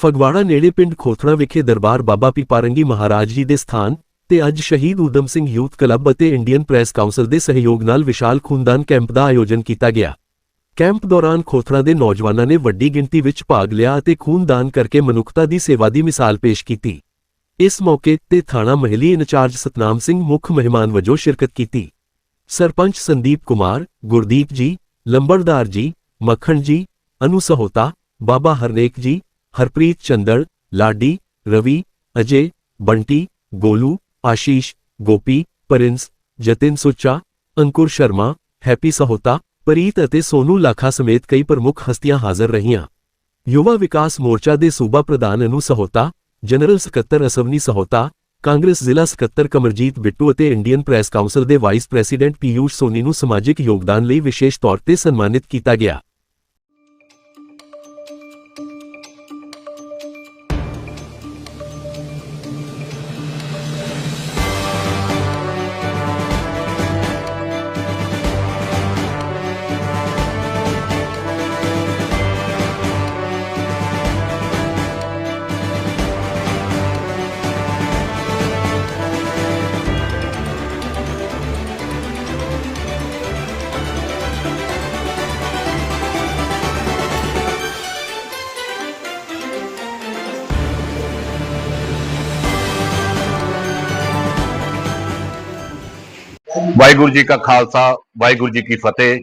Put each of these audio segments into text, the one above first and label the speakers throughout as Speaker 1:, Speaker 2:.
Speaker 1: ਫਗਵਾੜਾ ਨੇੜੇ ਪਿੰਡ ਖੋਥੜਾ ਵਿਖੇ ਦਰਬਾਰ ਬਾਬਾ ਪੀਪਾਰੰਗੀ ਮਹਾਰਾਜ ਜੀ ਦੇ ਸਥਾਨ ਤੇ ਅੱਜ ਸ਼ਹੀਦ ਊਧਮ ਸਿੰਘ ਯੂਥ ਕਲੱਬ ਅਤੇ ਇੰਡੀਅਨ ਪ੍ਰੈਸ ਕਾਉਂਸਲ ਦੇ ਸਹਿਯੋਗ ਨਾਲ ਵਿਸ਼ਾਲ ਖੂਨਦਾਨ ਕੈਂਪ ਦਾ ਆਯੋਜਨ ਕੀਤਾ ਗਿਆ। ਕੈਂਪ ਦੌਰਾਨ ਖੋਥੜਾ ਦੇ ਨੌਜਵਾਨਾਂ ਨੇ ਵੱਡੀ ਗਿਣਤੀ ਵਿੱਚ ਭਾਗ ਲਿਆ ਅਤੇ ਖੂਨਦਾਨ ਕਰਕੇ ਮਨੁੱਖਤਾ ਦੀ ਸੇਵਾ ਦੀ ਮਿਸਾਲ ਪੇਸ਼ ਕੀਤੀ। ਇਸ ਮੌਕੇ ਤੇ ਥਾਣਾ ਮਹਿਲੀ ਇੰਚਾਰਜ ਸਤਨਾਮ ਸਿੰਘ ਮੁੱਖ ਮਹਿਮਾਨ ਵਜੋਂ ਸ਼ਿਰਕਤ ਕੀਤੀ। ਸਰਪੰਚ ਸੰਦੀਪ ਕੁਮਾਰ, ਗੁਰਦੀਪ ਜੀ, ਲੰਬੜਦਾਰ ਜੀ, ਮੱਖਣ ਜੀ, ਅਨੂ ਸਹੋਤਾ, ਬਾਬਾ ਹਰਨੇਕ ਜੀ ਹਰਪ੍ਰੀਤ ਚੰਦੜ ਲਾਡੀ, ਰਵੀ, ਅਜੇ, ਬੰਟੀ, ਗੋਲੂ, ਆਸ਼ੀਸ਼, ਗੋਪੀ, ਪ੍ਰਿੰਸ, ਜਤਿਨ ਸੁੱਚਾ, ਅੰਕੁਰ ਸ਼ਰਮਾ, ਹੈਪੀ ਸਹੋਤਾ, ਪ੍ਰੀਤ ਅਤੇ ਸੋਨੂ ਲਾਖਾ ਸਮੇਤ ਕਈ ਪ੍ਰਮੁੱਖ ਹਸਤੀਆਂ ਹਾਜ਼ਰ ਰਹੀਆਂ। ਯੁਵਾ ਵਿਕਾਸ ਮੋਰਚਾ ਦੇ ਸੂਬਾ ਪ੍ਰਧਾਨ ਅਨੂ ਸਹੋਤਾ, ਜਨਰਲ ਸਕੱਤਰ ਅਸਵਨੀ ਸਹੋਤਾ, ਕਾਂਗਰਸ ਜ਼ਿਲ੍ਹਾ ਸਕੱਤਰ ਕਮਰਜੀਤ ਬਿੱਟੂ ਅਤੇ ਇੰਡੀਅਨ ਪ੍ਰੈਸ ਕਾਉਂਸਲ ਦੇ ਵਾਈਸ ਪ੍ਰੈਜ਼ੀਡੈਂਟ ਪੀਯੂਸ਼ ਸੋਨੀ ਨੂੰ ਸਮਾਜਿਕ ਯੋਗਦਾਨ ਲਈ ਵਿਸ਼ੇਸ਼ ਤੌਰ ਤੇ ਸਨਮਾਨਿਤ ਕੀਤਾ ਗਿਆ।
Speaker 2: ਵਾਹਿਗੁਰੂ ਜੀ ਕਾ ਖਾਲਸਾ, ਵਾਹਿਗੁਰੂ ਜੀ ਕੀ ਫਤਿਹ।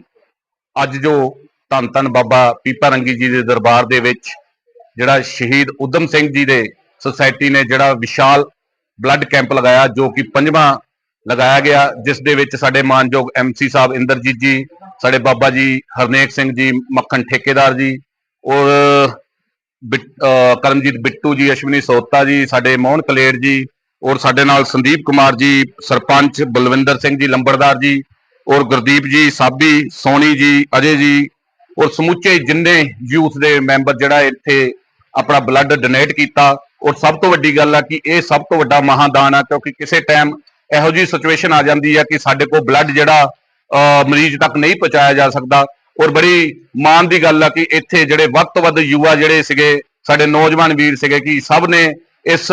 Speaker 2: ਅੱਜ ਜੋ ਧੰਨ ਧੰਨ ਬਾਬਾ ਪੀਪਾ ਰੰਗੀ ਜੀ ਦੇ ਦਰਬਾਰ ਦੇ ਵਿੱਚ ਜਿਹੜਾ ਸ਼ਹੀਦ ਉਦਮ ਸਿੰਘ ਜੀ ਦੇ ਸੁਸਾਇਟੀ ਨੇ ਜਿਹੜਾ ਵਿਸ਼ਾਲ ਬਲੱਡ ਕੈਂਪ ਲਗਾਇਆ, ਜੋ ਕਿ ਪੰਜਵਾਂ ਲਗਾਇਆ ਗਿਆ, ਜਿਸ ਦੇ ਵਿੱਚ ਸਾਡੇ ਮਾਨਯੋਗ ਐਮਸੀ ਸਾਹਿਬ ਇੰਦਰਜੀਤ ਜੀ, ਸਾਡੇ ਬਾਬਾ ਜੀ ਹਰਨੇਕ ਸਿੰਘ ਜੀ, ਮੱਖਣ ਠੇਕੇਦਾਰ ਜੀ, ਔਰ ਬਿੱਟ- ਕਰਮਜੀਤ ਬਿੱਟੂ ਜੀ, ਅਸ਼ਵਨੀ ਸੋਤਾ ਜੀ, ਸਾਡੇ ਮੋਹਨ ਕਲੇਰ ਜੀ ਔਰ ਸਾਡੇ ਨਾਲ ਸੰਦੀਪ ਕੁਮਾਰ ਜੀ ਸਰਪੰਚ ਬਲਵਿੰਦਰ ਸਿੰਘ ਜੀ ਲੰਬੜਦਾਰ ਜੀ ਔਰ ਗੁਰਦੀਪ ਜੀ ਸਾਬੀ ਸੋਨੀ ਜੀ ਅਜੇ ਜੀ ਔਰ ਸਮੁੱਚੇ ਜਿੰਨੇ ਯੂਥ ਦੇ ਮੈਂਬਰ ਜਿਹੜਾ ਇੱਥੇ ਆਪਣਾ ਬਲੱਡ ਡੋਨੇਟ ਕੀਤਾ ਔਰ ਸਭ ਤੋਂ ਵੱਡੀ ਗੱਲ ਆ ਕਿ ਇਹ ਸਭ ਤੋਂ ਵੱਡਾ ਮਹਾਦਾਨ ਆ ਕਿਉਂਕਿ ਕਿਸੇ ਟਾਈਮ ਇਹੋ ਜਿਹੀ ਸਿਚੁਏਸ਼ਨ ਆ ਜਾਂਦੀ ਆ ਕਿ ਸਾਡੇ ਕੋਲ ਬਲੱਡ ਜਿਹੜਾ ਅਹ, ਮਰੀਜ਼ ਤੱਕ ਨਹੀਂ ਪਹੁੰਚਾਇਆ ਜਾ ਸਕਦਾ ਔਰ ਬੜੀ ਮਾਣ ਦੀ ਗੱਲ ਆ ਕਿ ਇੱਥੇ ਜਿਹੜੇ ਵੱਧ ਤੋਂ ਵੱਧ ਯੁਵਾ ਜਿਹੜੇ ਸੀਗੇ ਸਾਡੇ ਨੌਜਵਾਨ ਵੀਰ ਸੀਗੇ ਕਿ ਸਭ ਨੇ ਇਸ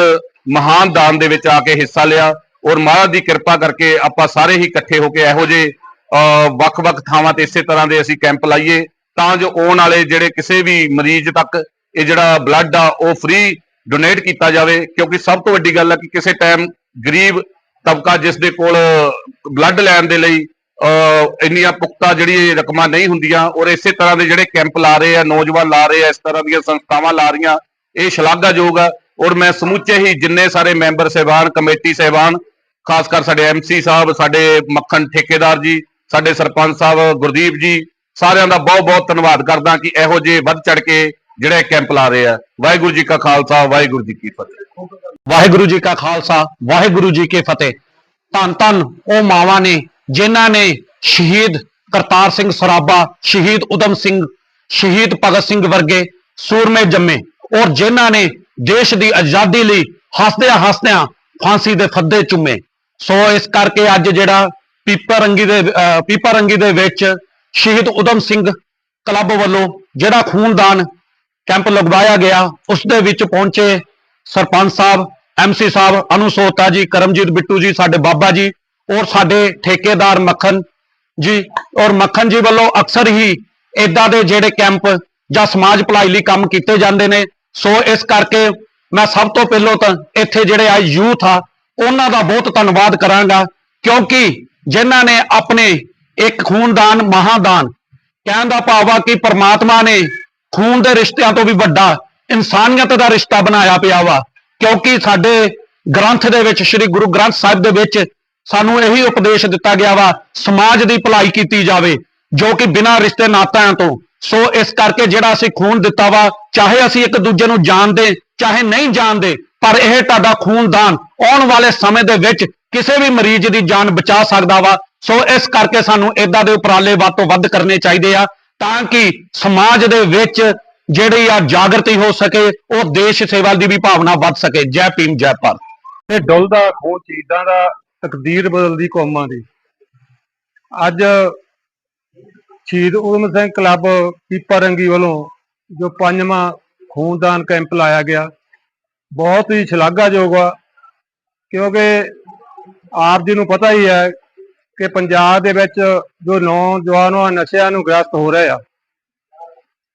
Speaker 2: ਮਹਾਨ ਦਾਨ ਦੇ ਵਿੱਚ ਆ ਕੇ ਹਿੱਸਾ ਲਿਆ ਔਰ ਮਹਾਰਾਜ ਦੀ ਕਿਰਪਾ ਕਰਕੇ ਆਪਾਂ ਸਾਰੇ ਹੀ ਇਕੱਠੇ ਹੋ ਕੇ ਇਹੋ ਜਿਹੇ ਅਹ, ਵੱਖ-ਵੱਖ ਥਾਵਾਂ ਤੇ ਇਸੇ ਤਰ੍ਹਾਂ ਦੇ ਅਸੀਂ ਕੈਂਪ ਲਾਈਏ ਤਾਂ ਜੋ ਆਉਣ ਵਾਲੇ ਜਿਹੜੇ ਕਿਸੇ ਵੀ ਮਰੀਜ਼ ਤੱਕ ਇਹ ਜਿਹੜਾ ਬਲੱਡ ਆ ਉਹ ਫ੍ਰੀ ਡੋਨੇਟ ਕੀਤਾ ਜਾਵੇ ਕਿਉਂਕਿ ਸਭ ਤੋਂ ਵੱਡੀ ਗੱਲ ਆ ਕਿ ਕਿਸੇ ਟਾਈਮ ਗਰੀਬ ਤਬਕਾ ਜਿਸ ਦੇ ਕੋਲ ਬਲੱਡ ਲੈਣ ਦੇ ਲਈ ਅਹ, ਇੰਨੀਆਂ ਪੁਖਤਾ ਜਿਹੜੀ ਰਕਮਾਂ ਨਹੀਂ ਹੁੰਦੀਆਂ ਔਰ ਇਸੇ ਤਰ੍ਹਾਂ ਦੇ ਜਿਹੜੇ ਕੈਂਪ ਲਾ ਰਹੇ ਆ ਨੌਜਵਾਨ ਲਾ ਰਹੇ ਆ ਇਸ ਤਰ੍ਹਾਂ ਦੀਆਂ ਸੰਸਥਾਵਾਂ ਲਾ ਰਹੀਆਂ ਇਹ ਸ਼ਲਾਘਾਯੋਗ ਆ। ਔਰ ਮੈਂ ਸਮੁੱਚੇ ਹੀ ਜਿੰਨੇ ਸਾਰੇ ਮੈਂਬਰ ਸਹਿਬਾਨ, ਕਮੇਟੀ ਸਹਿਬਾਨ, ਖਾਸ ਕਰ ਸਾਡੇ ਐਮਸੀ ਸਾਹਿਬ, ਸਾਡੇ ਮੱਖਣ ਠੇਕੇਦਾਰ ਜੀ, ਸਾਡੇ ਸਰਪੰਚ ਸਾਹਿਬ, ਗੁਰਦੀਪ ਜੀ, ਸਾਰਿਆਂ ਦਾ ਬਹੁਤ ਬਹੁਤ ਧੰਨਵਾਦ ਕਰਦਾ ਕਿ ਇਹੋ ਜਿਹੇ ਵੱਧ ਚੜ ਕੇ ਜਿਹੜੇ ਕੈਂਪ ਲਾ ਰਹੇ ਆ। ਵਾਹਿਗੁਰੂ ਜੀ ਕਾ ਖਾਲਸਾ, ਵਾਹਿਗੁਰੂ ਜੀ ਕੀ ਫਤਿਹ।
Speaker 3: ਵਾਹਿਗੁਰੂ ਜੀ ਕਾ ਖਾਲਸਾ, ਵਾਹਿਗੁਰੂ ਜੀ ਕੀ ਫਤਿਹ। ਧੰਨ ਧੰਨ ਉਹ ਮਾਵਾਂ ਨੇ ਜਿਨ੍ਹਾਂ ਨੇ ਸ਼ਹੀਦ ਕਰਤਾਰ ਸਿੰਘ ਸਰਾਭਾ, ਸ਼ਹੀਦ ਉਦਮ ਸਿੰਘ, ਸ਼ਹੀਦ ਭਗਤ ਸਿੰਘ ਵਰਗੇ ਸੂਰਮੇ ਜੰਮੇ ਔਰ ਜਿਨ੍ਹਾਂ ਨੇ ਦੇਸ਼ ਦੀ ਆਜ਼ਾਦੀ ਲਈ ਹੱਸਦਿਆਂ ਹੱਸਦਿਆਂ ਫਾਂਸੀ ਦੇ ਫੱਦੇ ਚੁੰਮੇ। ਸੋ ਇਸ ਕਰਕੇ ਅੱਜ ਜਿਹੜਾ ਪੀਪਾ ਰੰਗੀ ਦੇ ਪੀਪਾ ਰੰਗੀ ਦੇ ਵਿੱਚ ਸ਼ਹੀਦ ਉਦਮ ਸਿੰਘ ਕਲੱਬ ਵੱਲੋਂ ਜਿਹੜਾ ਖੂਨਦਾਨ ਕੈਂਪ ਲਗਵਾਇਆ ਗਿਆ, ਉਸ ਦੇ ਵਿੱਚ ਪਹੁੰਚੇ ਸਰਪੰਚ ਸਾਹਿਬ ਐਮਸੀ ਸਾਹਿਬ ਅਨੁਸੋਤਾ ਜੀ, ਕਰਮਜੀਤ ਬਿੱਟੂ ਜੀ, ਸਾਡੇ ਬਾਬਾ ਜੀ ਔਰ ਸਾਡੇ ਠੇਕੇਦਾਰ ਮੱਖਣ ਜੀ ਔਰ ਮੱਖਣ ਜੀ ਵੱਲੋਂ ਅਕਸਰ ਹੀ ਇਦਾਂ ਦੇ ਜਿਹੜੇ ਕੈਂਪ ਜਾਂ ਸਮਾਜ ਭਲਾਈ ਲਈ ਕੰਮ ਕੀਤੇ ਜਾਂਦੇ ਨੇ। ਸੋ ਇਸ ਕਰਕੇ ਮੈਂ ਸਭ ਤੋਂ ਪਹਿਲਾਂ ਤਾਂ ਇੱਥੇ ਜਿਹੜੇ ਆ ਯੂਥ ਆ, ਉਹਨਾਂ ਦਾ ਬਹੁਤ ਧੰਨਵਾਦ ਕਰਾਂਗਾ, ਕਿਉਂਕਿ ਜਿਨ੍ਹਾਂ ਨੇ ਆਪਣੇ ਇੱਕ ਖੂਨਦਾਨ, ਮਹਾਦਾਨ, ਕਹਿਣ ਦਾ ਭਾਵ ਆ ਕਿ ਪ੍ਰਮਾਤਮਾ ਨੇ ਖੂਨ ਦੇ ਰਿਸ਼ਤਿਆਂ ਤੋਂ ਵੀ ਵੱਡਾ, ਇਨਸਾਨੀਅਤ ਦਾ ਰਿਸ਼ਤਾ ਬਣਾਇਆ ਪਿਆ ਵਾ, ਕਿਉਂਕਿ ਸਾਡੇ ਗ੍ਰੰਥ ਦੇ ਵਿੱਚ, ਸ੍ਰੀ ਗੁਰੂ ਗ੍ਰੰਥ ਸਾਹਿਬ ਦੇ ਵਿੱਚ ਸਾਨੂੰ ਇਹੀ ਉਪਦੇਸ਼ ਦਿੱਤਾ ਗਿਆ ਵਾ, ਸਮਾਜ ਦੀ ਭਲਾਈ ਕੀਤੀ ਜਾਵੇ, ਜੋ ਕਿ ਬਿਨਾਂ ਰਿਸ਼ਤੇ ਨਾਤਿਆਂ ਤੋਂ ਸੋ ਇਸ ਕਰਕੇ ਜਿਹੜਾ ਅਸੀਂ ਖੂਨ ਦਿੱਤਾ ਵਾ, ਚਾਹੇ ਅਸੀਂ ਇੱਕ ਦੂਜੇ ਨੂੰ ਜਾਣਦੇ, ਚਾਹੇ ਨਹੀਂ ਜਾਣਦੇ, ਪਰ ਇਹ ਤੁਹਾਡਾ ਖੂਨਦਾਨ ਆਉਣ ਵਾਲੇ ਸਮੇਂ ਦੇ ਵਿੱਚ ਕਿਸੇ ਵੀ ਮਰੀਜ਼ ਦੀ ਜਾਨ ਬਚਾ ਸਕਦਾ ਵਾ। ਸੋ ਇਸ ਕਰਕੇ ਸਾਨੂੰ ਇਦਾਂ ਦੇ ਉਪਰਾਲੇ ਵੱਧ ਤੋਂ ਵੱਧ ਕਰਨੇ ਚਾਹੀਦੇ ਆ, ਤਾਂ ਕਿ ਸਮਾਜ ਦੇ ਵਿੱਚ ਜਿਹੜੀ ਆ ਜਾਗਰਤੀ ਹੋ ਸਕੇ, ਉਹ ਦੇਸ਼ ਸੇਵਾ ਦੀ ਵੀ ਭਾਵਨਾ ਵੱਧ ਸਕੇ। ਜੈ ਭੀਮ, ਜੈ ਭਾਰਤ।
Speaker 4: ਤੇ ਡੁੱਲਦਾ ਖੂਨ ਚੀਜ਼ਾਂ ਦਾ ਤਕਦੀਰ ਬਦਲਦੀ ਕੌਮਾਂ ਦੀ। ਅੱਜ ਸ਼ਹੀਦ ਉਦਮ ਸਿੰਘ ਕਲੱਬ ਪੀਪਾ ਰੰਗੀ ਵੱਲੋਂ ਜੋ ਪੰਜਵਾਂ ਖੂਨਦਾਨ ਕੈਂਪ ਲਾਇਆ ਗਿਆ, ਬਹੁਤ ਹੀ ਸ਼ਲਾਘਾਯੋਗ ਆ, ਕਿਉਂਕਿ ਆਪ ਜੀ ਨੂੰ ਪਤਾ ਹੀ ਹੈ ਕਿ ਪੰਜਾਬ ਦੇ ਵਿੱਚ ਜੋ ਨੌਜਵਾਨ ਆ, ਨਸ਼ਿਆਂ ਨੂੰ ਗ੍ਰਸਤ ਹੋ ਰਹੇ ਆ।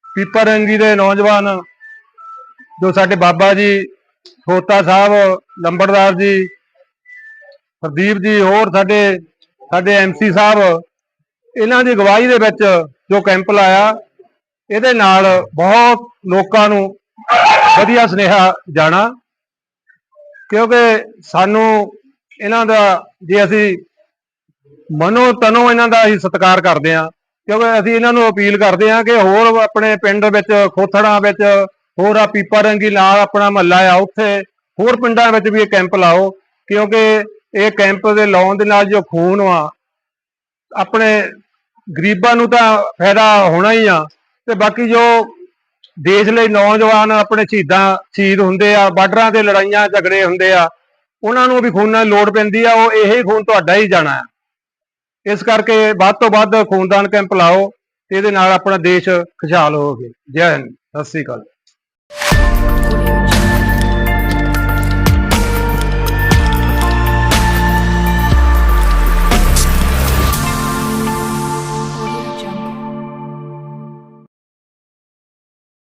Speaker 4: ਪੀਪਾ ਰੰਗੀ ਦੇ ਨੌਜਵਾਨ ਜੋ ਸਾਡੇ ਬਾਬਾ ਜੀ ਛੋਟਾ ਸਾਹਿਬ ਲੰਬੜਦਾਰ ਜੀ, ਹਰਦੀਪ ਜੀ, ਹੋਰ ਸਾਡੇ ਸਾਡੇ ਐਮਸੀ ਸਾਹਿਬ ਇਹਨਾਂ ਦੀ ਅਗਵਾਈ ਦੇ ਵਿੱਚ ਜੋ ਕੈਂਪ ਲਾਇਆ, ਇਹਦੇ ਨਾਲ ਬਹੁਤ ਲੋਕਾਂ ਨੂੰ ਵਧੀਆ ਸੁਨੇਹਾ ਜਾਣਾ, ਕਿਉਂਕਿ ਸਾਨੂੰ ਇਹਨਾਂ ਦਾ, ਜੇ ਅਸੀਂ ਮਨੋ ਤਨੋ ਇਹਨਾਂ ਦਾ ਹੀ ਸਤਿਕਾਰ ਕਰਦੇ ਆ ਕਿਉਂਕਿ ਅਸੀਂ ਇਹਨਾਂ ਨੂੰ ਅਪੀਲ ਕਰਦੇ ਆ ਕਿ ਹੋਰ ਆਪਣੇ ਪਿੰਡ ਵਿੱਚ, ਖੋਥੜਾਂ ਵਿੱਚ, ਹੋਰ ਆ ਪੀਪਾ ਰੰਗੀ ਨਾਲ ਆਪਣਾ ਮਹੱਲਾ ਆ, ਉੱਥੇ ਹੋਰ ਪਿੰਡਾਂ ਵਿੱਚ ਵੀ ਇਹ ਕੈਂਪ ਲਾਓ, ਕਿਉਂਕਿ ਇਹ ਕੈਂਪ ਦੇ ਲਾਉਣ ਦੇ ਨਾਲ ਜੋ ਖੂਨ ਆ ਆਪਣੇ ਗਰੀਬਾਂ ਨੂੰ ਤਾਂ ਫਾਇਦਾ ਹੋਣਾ ਹੀ ਆ। ਤੇ ਬਾਕੀ ਜੋ ਦੇਸ਼ ਲਈ ਨੌਜਵਾਨ ਆਪਣੇ ਸ਼ਹੀਦਾਂ, ਸ਼ਹੀਦ ਹੁੰਦੇ ਆ, ਬਾਰਡਰਾਂ ਤੇ ਲੜਾਈਆਂ, ਝਗੜੇ ਹੁੰਦੇ ਆ, ਉਹਨਾਂ ਨੂੰ ਵੀ ਖੂਨ ਦੀ ਲੋੜ ਪੈਂਦੀ ਆ, ਉਹ ਇਹੀ ਖੂਨ ਤੁਹਾਡਾ ਹੀ ਜਾਣਾ ਹੈ ਇਸ ਕਰਕੇ ਵੱਧ ਤੋਂ ਵੱਧ ਖੂਨਦਾਨ ਕੈਂਪ ਲਾਓ ਤੇ ਇਹਦੇ ਨਾਲ ਆਪਣਾ ਦੇਸ਼ ਖੁਸ਼ਹਾਲ ਹੋਵੇ। ਜੈ ਹਿੰਦ, ਸਤਿ ਸ੍ਰੀ ਅਕਾਲ।